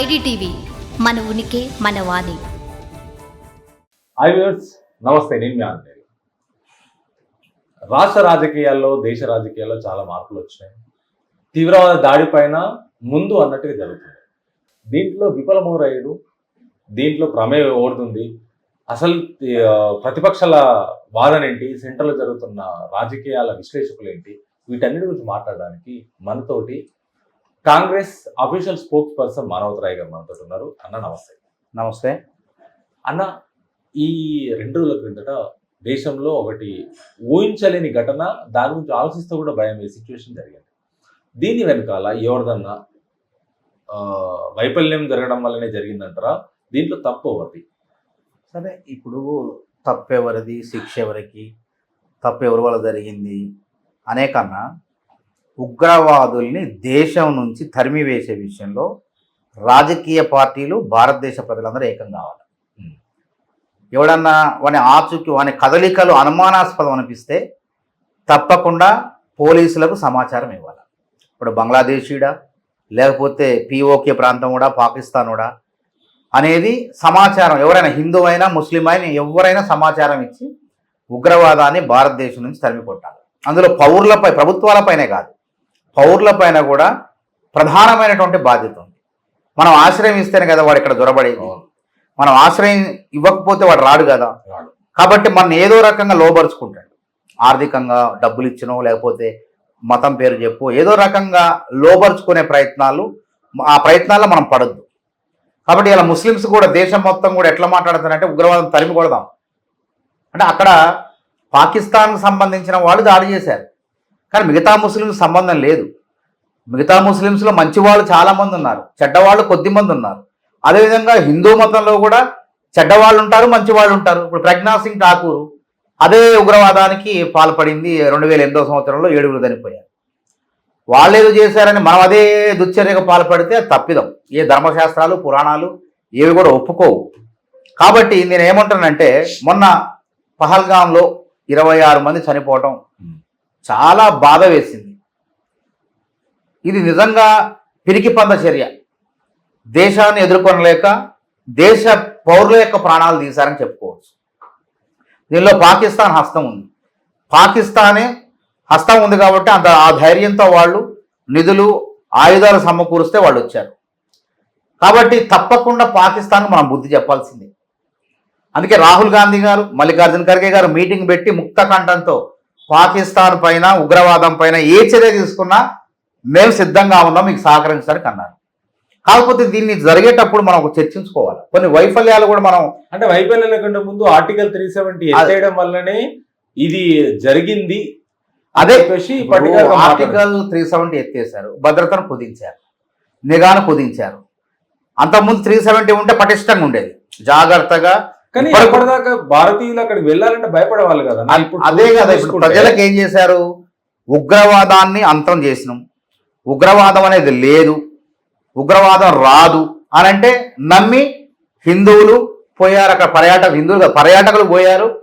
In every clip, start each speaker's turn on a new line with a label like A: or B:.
A: IDTV మన ఉనికి మన వాణి.
B: నమస్తే నేను మీ ఆంజనేయులు. రాష్ట్ర రాజకీయాల్లో దేశ రాజకీయాల్లో చాలా మార్పులు వచ్చినాయి. తీవ్రవాద దాడి పైన ముందు అన్నట్టుగా జరుగుతుంది. దీంట్లో విఫలమోరయ్యుడు దీంట్లో ప్రమేయం ఓడుతుంది అసలు ప్రతిపక్షాల వాదన ఏంటి సెంటర్లో జరుగుతున్న రాజకీయాల విశ్లేషకులు ఏంటి వీటన్నిటి గురించి మాట్లాడడానికి మనతోటి Congress official spokesperson Manavath Roy గారు మనతో ఉన్నారు. అన్న నమస్తే.
C: నమస్తే.
B: అన్న ఈ రెండు రోజుల క్రిందట దేశంలో ఒకటి ఊహించలేని ఘటన దాని గురించి ఆలోచిస్తూ కూడా భయం వేసే సిచ్యువేషన్ జరిగింది. దీని వెనకాల ఎవరిదన్నా వైఫల్యం జరగడం వల్లనే జరిగిందంటారా? దీంట్లో తప్పు ఎవరిది?
C: సరే ఇప్పుడు తప్పు ఎవరిది శిక్ష ఎవరికి తప్పు ఎవరి వల్ల జరిగింది అనే కన్నా ఉగ్రవాదుల్ని దేశం నుంచి తరిమివేసే విషయంలో రాజకీయ పార్టీలు భారతదేశ ప్రజలందరూ ఏకం కావాలి. ఎవడన్నా వాని ఆచూకి వాని కదలికలు అనుమానాస్పదం అనిపిస్తే తప్పకుండా పోలీసులకు సమాచారం ఇవ్వాలి. ఇప్పుడు బంగ్లాదేశీడా లేకపోతే పిఓకే ప్రాంతం కూడా పాకిస్తాన్ కూడా అనేది సమాచారం. ఎవరైనా హిందూ అయినా ముస్లిం అయినా ఎవరైనా సమాచారం ఇచ్చి ఉగ్రవాదాన్ని భారతదేశం నుంచి తరిమి కొట్టాలి. అందులో పౌరులపై ప్రభుత్వాలపైనే కాదు. పౌరులపైన కూడా ప్రధానమైనటువంటి బాధ్యత ఉంది. మనం ఆశ్రయం ఇస్తేనే కదా వాడు ఇక్కడ దొరబడేది. మనం ఆశ్రయం ఇవ్వకపోతే వాడు రాడు కదా. కాబట్టి మన ఏదో రకంగా లోబరుచుకుంటాడు. ఆర్థికంగా డబ్బులు ఇచ్చినో లేకపోతే మతం పేరు చెప్పు ఏదో రకంగా లోబరుచుకునే ప్రయత్నాలు ఆ ప్రయత్నాల్లో మనం పడద్దు. కాబట్టి ఇలా ముస్లిమ్స్ కూడా దేశం మొత్తం కూడా ఎట్లా మాట్లాడుతారంటే ఉగ్రవాదం తరిమి కొడదాం. అంటే అక్కడ పాకిస్తాన్కు సంబంధించిన వాళ్ళు దాడి చేశారు. కానీ మిగతా ముస్లిమ్స్ సంబంధం లేదు. మిగతా ముస్లిమ్స్లో మంచి వాళ్ళు చాలామంది ఉన్నారు. చెడ్డవాళ్ళు కొద్ది మంది ఉన్నారు. అదేవిధంగా హిందూ మతంలో కూడా చెడ్డవాళ్ళు ఉంటారు మంచి వాళ్ళు ఉంటారు. ఇప్పుడు ప్రజ్ఞా సింగ్ ఠాకూర్ అదే ఉగ్రవాదానికి పాల్పడింది రెండు వేల ఎనిమిదో సంవత్సరంలో ఏడుగురు చనిపోయారు. వాళ్ళు ఏదో చేశారని మనం అదే దుశ్చర్యకు పాల్పడితే తప్పిదం. ఏ ధర్మశాస్త్రాలు పురాణాలు ఏవి కూడా ఒప్పుకోవు. కాబట్టి నేను ఏమంటానంటే మొన్న పహల్గాంలో ఇరవై ఆరు మంది చనిపోవటం చాలా బాధ వేసింది. ఇది నిజంగా పిరికి పంద చర్య. దేశాన్ని ఎదుర్కొనలేక దేశ పౌరుల యొక్క ప్రాణాలు తీశారని చెప్పుకోవచ్చు. దీనిలో పాకిస్తాన్ హస్తం ఉంది. పాకిస్తానే హస్తం ఉంది కాబట్టి అంత ఆ ధైర్యంతో వాళ్ళు నిధులు ఆయుధాలు సమకూరిస్తే వాళ్ళు వచ్చారు. కాబట్టి తప్పకుండా పాకిస్తాన్ మనం బుద్ధి చెప్పాల్సిందే. అందుకే రాహుల్ గాంధీ గారు మల్లికార్జున ఖర్గే గారు మీటింగ్ పెట్టి ముక్త కంఠంతో పాకిస్తాన్ పైన ఉగ్రవాదం పైన ఏ చర్య తీసుకున్నా మేము సిద్ధంగా ఉన్నాం మీకు సహకరించడానికి అన్నారు. కాకపోతే దీన్ని జరిగేటప్పుడు మనం చర్చించుకోవాలి. కొన్ని వైఫల్యాలు కూడా మనం
B: అంటే వైఫల్యాల కంటే ముందు ఆర్టికల్ త్రీ సెవెంటీ ఎత్తేయడం వల్లనే ఇది జరిగింది.
C: అదే. ఆర్టికల్ త్రీ సెవెంటీ ఎత్తేసారు భద్రతను కుదించారు. నిఘాను కుదించారు. అంతకుముందు త్రీ సెవెంటీ ఉంటే పటిష్టంగా ఉండేది. జాగ్రత్తగా
B: కానీ అప్పటిదాకా భారతీయులు అక్కడికి వెళ్ళాలంటే భయపడేవాళ్ళు కదా.
C: అదే కదా ఇప్పుడు ప్రజలకు ఏం చేశారు? ఉగ్రవాదాన్ని అంతం చేసినాం. ఉగ్రవాదం అనేది లేదు. ఉగ్రవాదం రాదు అని అంటే నమ్మి హిందువులు పోయారు. అక్కడ పర్యాటక హిందువులు పర్యాటకులు పోయారు.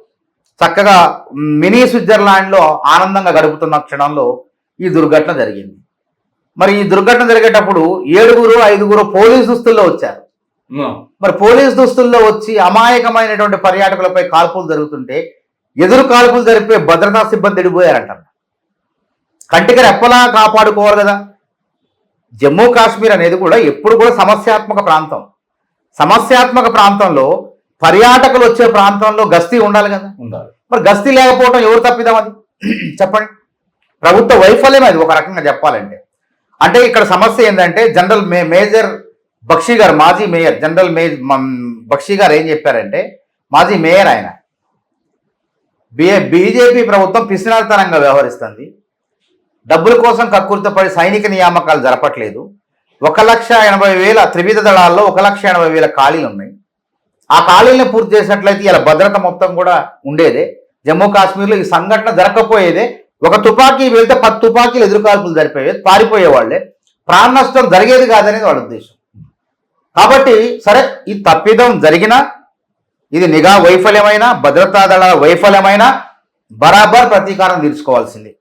C: చక్కగా మినీ స్విట్జర్లాండ్లో ఆనందంగా గడుపుతున్న క్షణంలో ఈ దుర్ఘటన జరిగింది. మరి ఈ దుర్ఘటన జరిగేటప్పుడు ఏడుగురు ఐదుగురు పోలీస్ దుస్తుల్లో వచ్చారు. మరి పోలీస్ దుస్తుల్లో వచ్చి అమాయకమైనటువంటి పర్యాటకులపై కాల్పులు జరుగుతుంటే ఎదురు కాల్పులు జరిపే భద్రతా సిబ్బంది ఎడిపోయారంట కంటికి రెప్పలా కాపాడుకోవాలి కదా. జమ్మూ కాశ్మీర్ అనేది కూడా ఎప్పుడు కూడా సమస్యాత్మక ప్రాంతం. సమస్యాత్మక ప్రాంతంలో పర్యాటకులు వచ్చే ప్రాంతంలో గస్తీ ఉండాలి కదా.
B: ఉండాలి.
C: మరి గస్తీ లేకపోవడం ఎవరు తప్పిదాం అది? చెప్పండి. ప్రభుత్వ వైఫల్యం అది ఒక రకంగా చెప్పాలంటే. అంటే ఇక్కడ సమస్య ఏంటంటే జనరల్ మే మేజర్ బక్షి గారు మాజీ మేయర్ జనరల్ మేయర్ మ- బక్షి గారు ఏం చెప్పారంటే మాజీ మేయర్ ఆయన బి బీజేపీ ప్రభుత్వం పిసినారితనంగా వ్యవహరిస్తుంది. డబ్బుల కోసం కక్కుర్తపడి సైనిక నియామకాలు జరపట్లేదు. ఒక లక్ష ఎనభై వేల త్రివిధ దళాల్లో ఒక లక్ష ఎనభై వేల ఖాళీలు ఉన్నాయి. ఆ ఖాళీలను పూర్తి చేసినట్లయితే ఇలా భద్రత మొత్తం కూడా ఉండేదే. జమ్మూ కాశ్మీర్లో ఈ సంఘటన జరగకపోయేదే. ఒక తుపాకీ వెళ్తే పది తుపాకీలు ఎదురుకాల్పులు జరిపోయేది పారిపోయేవాళ్ళే ప్రాణ నష్టం జరిగేది కాదనేది వాళ్ళ ఉద్దేశం. కాబట్టి సరే ఈ తప్పిదం జరిగినా ఇది నిఘా వైఫల్యమైన భద్రతా దళాల వైఫల్యమైన బరాబర్ ప్రతీకారం తీర్చుకోవాల్సింది.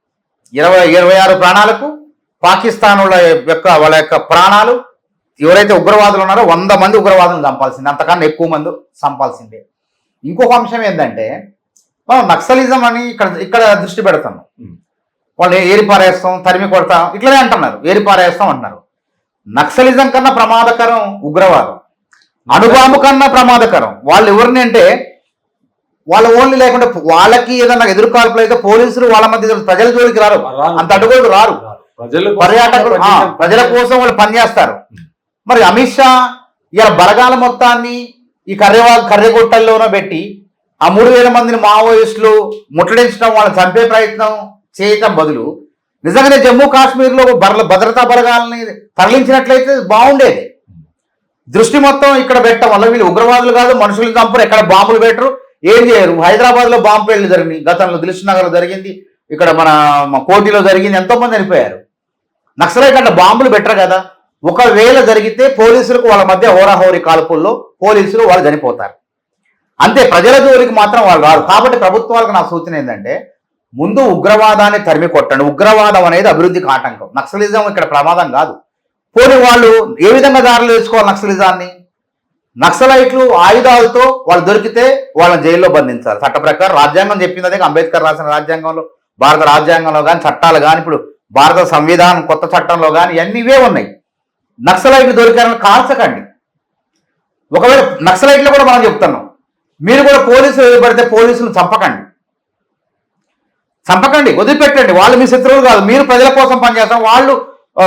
C: ఇరవై ఇరవై ఆరు ప్రాణాలకు పాకిస్తానుల యొక్క వాళ్ళ యొక్క ప్రాణాలు ఎవరైతే ఉగ్రవాదులు ఉన్నారో వంద మంది ఉగ్రవాదులను చంపాల్సిందే. అంతకన్నా ఎక్కువ మంది చంపాల్సిందే. ఇంకొక అంశం ఏంటంటే మనం నక్సలిజం అని ఇక్కడ ఇక్కడ దృష్టి పెడతాను
B: ఉమ్.
C: వాళ్ళు ఏరి పారేస్తాం తరిమి కొడతాం ఇట్లనే అంటున్నారు. ఏరి పారేస్తాం అంటున్నారు. నక్సలిజం కన్నా ప్రమాదకరం ఉగ్రవాదం. అణుబాంబు కన్నా ప్రమాదకరం. వాళ్ళు ఎవరిని అంటే వాళ్ళ ఓన్లీ లేకుండా వాళ్ళకి ఏదైనా ఎదురుకాల్పులు అయితే పోలీసులు వాళ్ళ మధ్య ప్రజల జోలికి రారు. అంత అడుగులు రారు.
B: ప్రజలు
C: పర్యాటకులు ప్రజల కోసం వాళ్ళు పనిచేస్తారు మరి అమిత్ షా ఇలా బలగాల మొత్తాన్ని ఈ కర్రెవా కర్రెగొట్టల్లోనో పెట్టి ఆ మూడు వేల మందిని మావోయిస్టులు ముట్టడించడం వాళ్ళని చంపే ప్రయత్నం చేయటం బదులు నిజంగానే జమ్మూ కాశ్మీర్లో బర్ల భద్రతా బలగాలని తరలించినట్లయితే బాగుండేది. దృష్టి మొత్తం ఇక్కడ పెట్టడం వల్ల వీళ్ళు ఉగ్రవాదులు కాదు మనుషులు చంపరు ఎక్కడ బాంబులు పెట్టరు ఏం చేయరు. హైదరాబాద్లో బాంబు పెళ్ళి జరిగింది గతంలో దిల్సుఖ్ నగర్ జరిగింది ఇక్కడ మన కోటిలో జరిగింది ఎంతో మంది చనిపోయారు. నక్సలైట్ బాంబులు పెట్టరు కదా. ఒకవేళ జరిగితే పోలీసులకు వాళ్ళ మధ్య హోరాహోరీ కాల్పుల్లో పోలీసులు వాళ్ళు చనిపోతారు. అంతే ప్రజల జోలికి మాత్రం వాళ్ళు రారు. కాబట్టి ప్రభుత్వాలకు నా సూచన ఏంటంటే ముందు ఉగ్రవాదాన్ని తరిమి కొట్టండి. ఉగ్రవాదం అనేది అభివృద్ధికి ఆటంకం నక్సలిజం ఇక్కడ ప్రమాదం కాదు. పోనీ వాళ్ళు ఏ విధంగా దారులు వేసుకోవాలి నక్సలిజాన్ని? నక్సలైట్లు ఆయుధాలతో వాళ్ళు దొరికితే వాళ్ళని జైల్లో బంధించాలి. చట్ట ప్రకారం రాజ్యాంగం చెప్పింది అదే. అంబేద్కర్ రాసిన రాజ్యాంగంలో భారత రాజ్యాంగంలో కానీ చట్టాలు కానీ ఇప్పుడు భారత సంవిధానం కొత్త చట్టంలో కానీ ఇవన్నీ ఇవే ఉన్నాయి. నక్సలైట్లు దొరికారని కాల్చకండి. ఒకవేళ నక్సలైట్లు కూడా మనం చెప్తున్నాం. మీరు కూడా పోలీసులు ఎదురుపడితే పోలీసులు చంపకండి. చంపకండి వదిలిపెట్టండి. వాళ్ళు మీ శత్రువులు కాదు. మీరు ప్రజల కోసం పనిచేస్తారు వాళ్ళు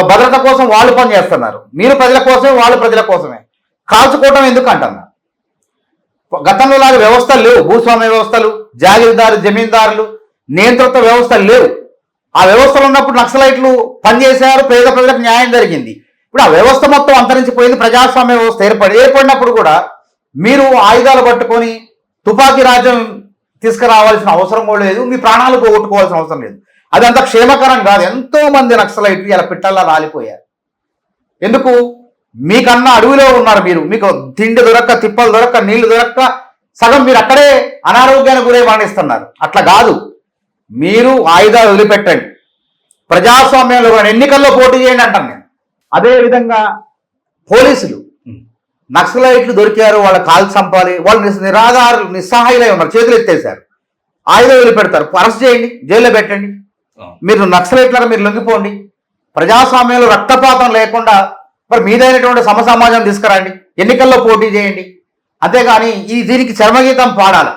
C: భద్రత కోసం వాళ్ళు పనిచేస్తున్నారు. మీరు ప్రజల కోసమే వాళ్ళు ప్రజల కోసమే. కాల్చుకోవటం ఎందుకు అంటున్నా గతంలో లాగా వ్యవస్థలు లేవు. భూస్వామ్య వ్యవస్థలు జాగీర్దారు జమీందారులు నియంత్రిత వ్యవస్థలు లేవు. ఆ వ్యవస్థలు ఉన్నప్పుడు నక్సలైట్లు పనిచేశారు పేద ప్రజలకు న్యాయం జరిగింది. ఇప్పుడు ఆ వ్యవస్థ మొత్తం అంతరించిపోయింది ప్రజాస్వామ్య వ్యవస్థ ఏర్పడి ఏర్పడినప్పుడు కూడా మీరు ఆయుధాలు పట్టుకొని తుపాకీ రాజ్యం తీసుకురావాల్సిన అవసరం కూడా లేదు. మీ ప్రాణాలు పోగొట్టుకోవాల్సిన అవసరం లేదు. అది అంత క్షేమకరం కాదు. ఎంతో మంది నక్సలైట్లు ఇలా పిట్టల్లా రాలిపోయారు. ఎందుకు? మీకన్నా అడవిలో ఉన్నారు మీరు. మీకు తిండి దొరక్క తిప్పలు దొరక్క నీళ్ళు దొరక్క సగం మీరు అక్కడే అనారోగ్యానికి గురై మరణిస్తున్నారు. అట్లా కాదు. మీరు ఆయుధాలు వదిలిపెట్టండి. ప్రజాస్వామ్యంలో కూడా ఎన్నికల్లో పోటీ చేయండి అంటాను నేను. అదే విధంగా పోలీసులు నక్సలైట్లు దొరికారు వాళ్ళ కాలు చంపాలి వాళ్ళు నిస్- నిరాధారులు నిస్సహాయులై ఉన్నారు చేతులు ఎత్తేసారు ఆయుధాలు వదిలిపెడతారు. అరెస్ట్ చేయండి జైల్లో పెట్టండి. మీరు నక్సలైట్లను మీరు లొంగిపోండి. ప్రజాస్వామ్యంలో రక్తపాతం లేకుండా మరి మీదైనటువంటి సమసమాజం తీసుకురండి. ఎన్నికల్లో పోటీ చేయండి. అంతేగాని ఈ దీనికి చర్మగీతం పాడాలి.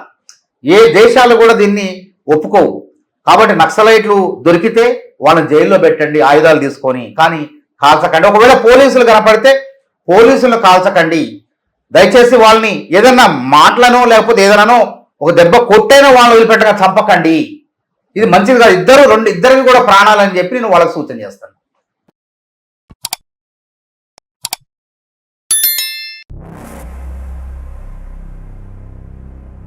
C: ఏ దేశాలు కూడా దీన్ని ఒప్పుకోవు. కాబట్టి నక్సలైట్లు దొరికితే వాళ్ళని జైల్లో పెట్టండి ఆయుధాలు తీసుకొని. కానీ కాల్చకండి. ఒకవేళ పోలీసులు కనపడితే పోలీసులను కాల్చకండి. దయచేసి వాళ్ళని ఏదన్నా మాటలను లేకపోతే ఏదైనానో ఒక దెబ్బ కొట్టైనా వాళ్ళని వదిలిపెట్టగా చంపకండి. ఇది మంచిది కాదు. ఇద్దరు రెండు ఇద్దరికి కూడా ప్రాణాలని చెప్పి నేను వాళ్ళకి సూచన చేస్తాను.